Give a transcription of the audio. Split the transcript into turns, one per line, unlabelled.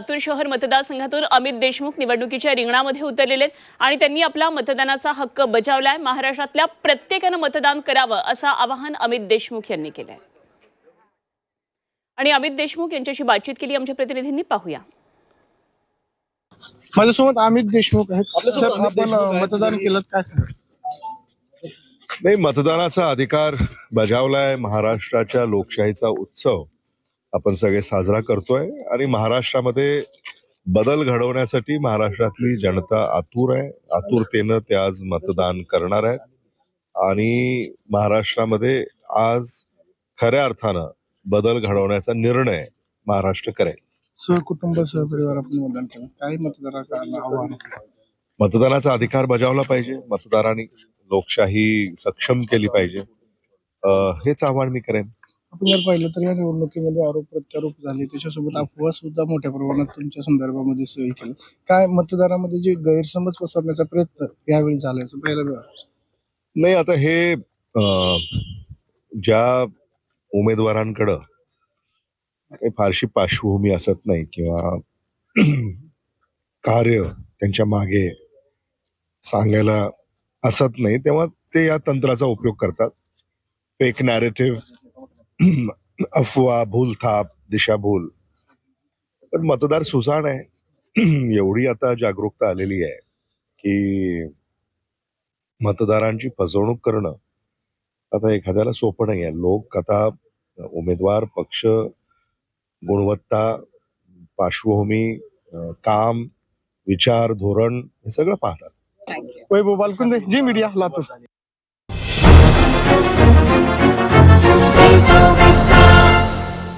लातूर शहर मतदारसंघातून अमित देशमुख निवडणुकीच्या रिंगणामध्ये उतरलेले आहेत आणि त्यांनी आपला मतदानाचा हक्क बजावलाय. महाराष्ट्रातल्या प्रत्येकानं मतदान करावं असं आवाहन अमित देशमुख यांनी केलंय. आणि अमित देशमुख यांच्याशी बातचीत केली. आमच्या प्रतिनिधींनी पाहूया.
माझ्यासोबत अमित देशमुख आहेत. सर आपण अं, मतदान केलं काय?
नाही मतदानाचा अधिकार बजावलाय महाराष्ट्राच्या लोकशाहीचा उत्सव. आपण सगळे साजरा करतोय आणि महाराष्ट्रामध्ये बदल घडवण्यासाठी महाराष्ट्रातली जनता आतुर आहे. आतुरतेनं ते आज मतदान करणार आहेत. आणि महाराष्ट्रामध्ये आज खऱ्या अर्थानं बदल घडवण्याचा निर्णय महाराष्ट्र करेल.
सहकुटुंब सहपरिवार आपण मतदान केलं काही मतदारांना आव्हान
मतदानाचा अधिकार बजावला पाहिजे. मतदारांनी लोकशाही सक्षम केली पाहिजे. हेच आव्हान मी करेन.
जर पाहिलं तर या निवडणुकीमध्ये आरोप प्रत्यारोप झाले. त्याच्यासोबत अफवा सुद्धा मोठ्या प्रमाणात तुमच्या संदर्भामध्ये सोयी केलं. काय मतदारामध्ये जे गैरसमज पसरण्याचा प्रयत्न यावेळी झाला असं पाहायला मिळालं
नाही आता हे अं, ज्या उमेदवारांकडं काही फारशी पार्श्वभूमी असत नाही किंवा कार्य त्यांच्या मागे सांगायला असत नाही तेव्हा ते या तंत्राचा उपयोग करतात. फेक नॅरेटिव्ह अफवा भूलथाप दिशाभूल. पण मतदार सुजाण आहे. एवढी आता जागरूकता आलेली आहे की मतदारांची फसवणूक करणं आता एखाद्याला सोपं नाही आहे. लोक आता उमेदवार पक्ष गुणवत्ता पार्श्वभूमी काम विचार धोरण हे सगळं पाहतात.
वैभव बालकुंदे जी मीडिया लातूर.